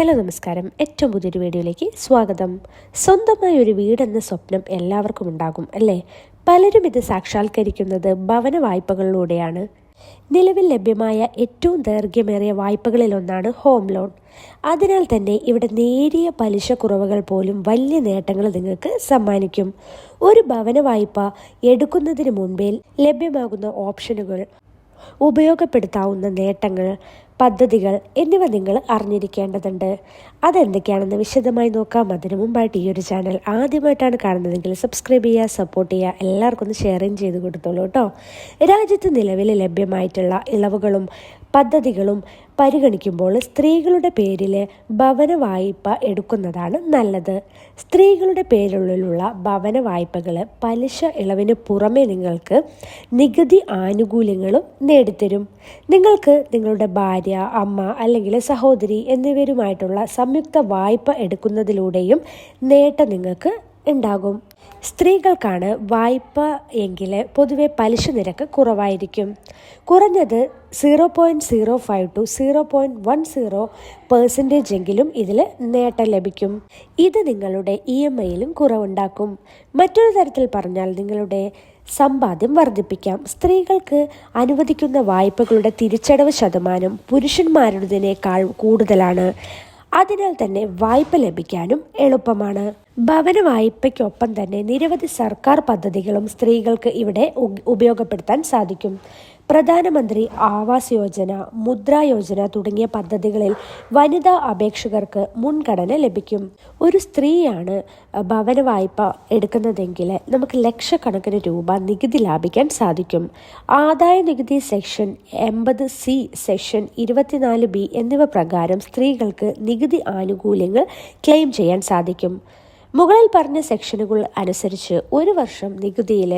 Hello നമസ്കാരം. ഏറ്റവും പുതിയൊരു വീഡിയോയിലേക്ക് സ്വാഗതം. സ്വന്തമായ ഒരു വീടെന്ന സ്വപ്നം എല്ലാവർക്കും ഉണ്ടാകും അല്ലേ? പലരും ഇത് സാക്ഷാത്കരിക്കുന്നത് ഭവന വായ്പകളിലൂടെയാണ്. നിലവിൽ ലഭ്യമായ ഏറ്റവും ദൈർഘ്യമേറിയ വായ്പകളിലൊന്നാണ് ഹോം ലോൺ. അതിനാൽ തന്നെ ഇവിടെ നേരിയ പലിശ കുറവുകൾ പോലും വലിയ നേട്ടങ്ങൾ നിങ്ങൾക്ക് സമ്മാനിക്കും. ഒരു ഭവന വായ്പ എടുക്കുന്നതിന് മുൻപേ ലഭ്യമാകുന്ന ഓപ്ഷനുകൾ ഉപയോഗപ്പെടുത്താവുന്ന നേട്ടങ്ങൾ പദ്ധതികൾ എന്നിവ നിങ്ങൾ അറിഞ്ഞിരിക്കേണ്ടതുണ്ട്. അതെന്തൊക്കെയാണെന്ന് വിശദമായി നോക്കാം. അതിനു മുമ്പായിട്ട് ഈ ഒരു ചാനൽ ആദ്യമായിട്ടാണ് കാണുന്നതെങ്കിൽ സബ്സ്ക്രൈബ് ചെയ്യുക സപ്പോർട്ട് ചെയ്യുക എല്ലാവർക്കും ഒന്ന് ഷെയറും ചെയ്ത് കൊടുത്തോളൂ കേട്ടോ. രാജ്യത്ത് നിലവിൽ ലഭ്യമായിട്ടുള്ള ഇളവുകളും പദ്ധതികളും പരിഗണിക്കുമ്പോൾ സ്ത്രീകളുടെ പേരിൽ ഭവന വായ്പ എടുക്കുന്നതാണ് നല്ലത്. സ്ത്രീകളുടെ പേരിലുള്ള ഭവന വായ്പകൾ പലിശ ഇളവിന് പുറമെ നിങ്ങൾക്ക് നികുതി ആനുകൂല്യങ്ങളും നേടിത്തരും. നിങ്ങൾക്ക് നിങ്ങളുടെ ഭാര്യ അമ്മ അല്ലെങ്കിൽ സഹോദരി എന്നിവരുമായിട്ടുള്ള സംയുക്ത വായ്പ എടുക്കുന്നതിലൂടെയും നേട്ടം നിങ്ങൾക്ക് ഉണ്ടാകും. സ്ത്രീകൾക്കാണ് വായ്പ എങ്കിൽ പൊതുവെ പലിശ നിരക്ക് കുറവായിരിക്കും. കുറഞ്ഞത് zero point zero five two zero point one zero percentage എങ്കിലും ഇതിൽ നേട്ടം ലഭിക്കും. ഇത് നിങ്ങളുടെ ഇ എം ഐയിലും കുറവുണ്ടാക്കും. മറ്റൊരു തരത്തിൽ പറഞ്ഞാൽ നിങ്ങളുടെ സമ്പാദ്യം വർദ്ധിപ്പിക്കാം. സ്ത്രീകൾക്ക് അനുവദിക്കുന്ന വായ്പകളുടെ തിരിച്ചടവ് ശതമാനം പുരുഷന്മാരുടേതിനേക്കാൾ കൂടുതലാണ്. അതിനാൽ തന്നെ വായ്പ ലഭിക്കാനും എളുപ്പമാണ്. ഭവന വായ്പയ്ക്കൊപ്പം തന്നെ നിരവധി സർക്കാർ പദ്ധതികളും സ്ത്രീകൾക്ക് ഇവിടെ ഉപയോഗപ്പെടുത്താൻ സാധിക്കും. പ്രധാനമന്ത്രി ആവാസ് യോജന മുദ്ര യോജന തുടങ്ങിയ പദ്ധതികളിൽ വനിതാ അപേക്ഷകർക്ക് മുൻഗണന ലഭിക്കും. ഒരു സ്ത്രീയാണ് ഭവന വായ്പ എടുക്കുന്നതെങ്കിൽ നമുക്ക് ലക്ഷക്കണക്കിന് രൂപ നികുതി ലാഭിക്കാൻ സാധിക്കും. ആദായ നികുതി സെക്ഷൻ എൺപത് സി സെക്ഷൻ ഇരുപത്തിനാല് ബി എന്നിവ പ്രകാരം സ്ത്രീകൾക്ക് നികുതി ആനുകൂല്യങ്ങൾ ക്ലെയിം ചെയ്യാൻ സാധിക്കും. മുകളിൽ പറഞ്ഞ സെക്ഷനുകൾ അനുസരിച്ച് ഒരു വർഷം നികുതിയിൽ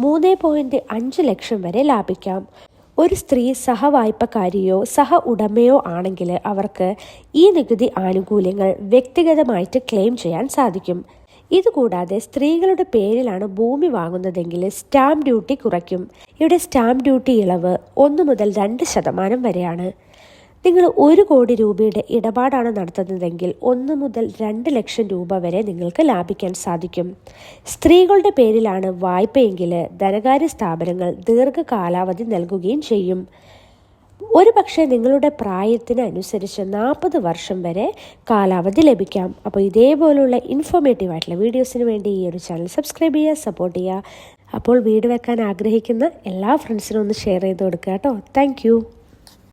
മൂന്ന് പോയിന്റ് അഞ്ച് ലക്ഷം വരെ ലാഭിക്കാം. ഒരു സ്ത്രീ സഹവായ്പക്കാരിയോ സഹ ഉടമയോ ആണെങ്കിൽ അവർക്ക് ഈ നികുതി ആനുകൂല്യങ്ങൾ വ്യക്തിഗതമായിട്ട് ക്ലെയിം ചെയ്യാൻ സാധിക്കും. ഇതുകൂടാതെ സ്ത്രീകളുടെ പേരിലാണ് ഭൂമി വാങ്ങുന്നതെങ്കിൽ സ്റ്റാമ്പ് ഡ്യൂട്ടി കുറയ്ക്കും. ഇവിടെ സ്റ്റാമ്പ് ഡ്യൂട്ടി ഇളവ് ഒന്ന് മുതൽ രണ്ട് ശതമാനം വരെയാണ്. നിങ്ങൾ ഒരു കോടി രൂപയുടെ ഇടപാടാണ് നടത്തുന്നതെങ്കിൽ ഒന്ന് മുതൽ രണ്ട് ലക്ഷം രൂപ വരെ നിങ്ങൾക്ക് ലാഭിക്കാൻ സാധിക്കും. സ്ത്രീകളുടെ പേരിലാണ് വായ്പയെങ്കിൽ ധനകാര്യ സ്ഥാപനങ്ങൾ ദീർഘകാലാവധി നൽകുകയും ചെയ്യും. ഒരു പക്ഷേ നിങ്ങളുടെ പ്രായത്തിനനുസരിച്ച് നാൽപ്പത് വർഷം വരെ കാലാവധി ലഭിക്കാം. അപ്പോൾ ഇതേപോലുള്ള ഇൻഫോർമേറ്റീവ് ആയിട്ടുള്ള വീഡിയോസിന് വേണ്ടി ഈ ഒരു ചാനൽ സബ്സ്ക്രൈബ് ചെയ്യുക സപ്പോർട്ട് ചെയ്യുക. അപ്പോൾ വീട് വെക്കാൻ ആഗ്രഹിക്കുന്ന എല്ലാ ഫ്രണ്ട്സിനും ഒന്ന് ഷെയർ ചെയ്ത് കൊടുക്കുക കേട്ടോ. താങ്ക്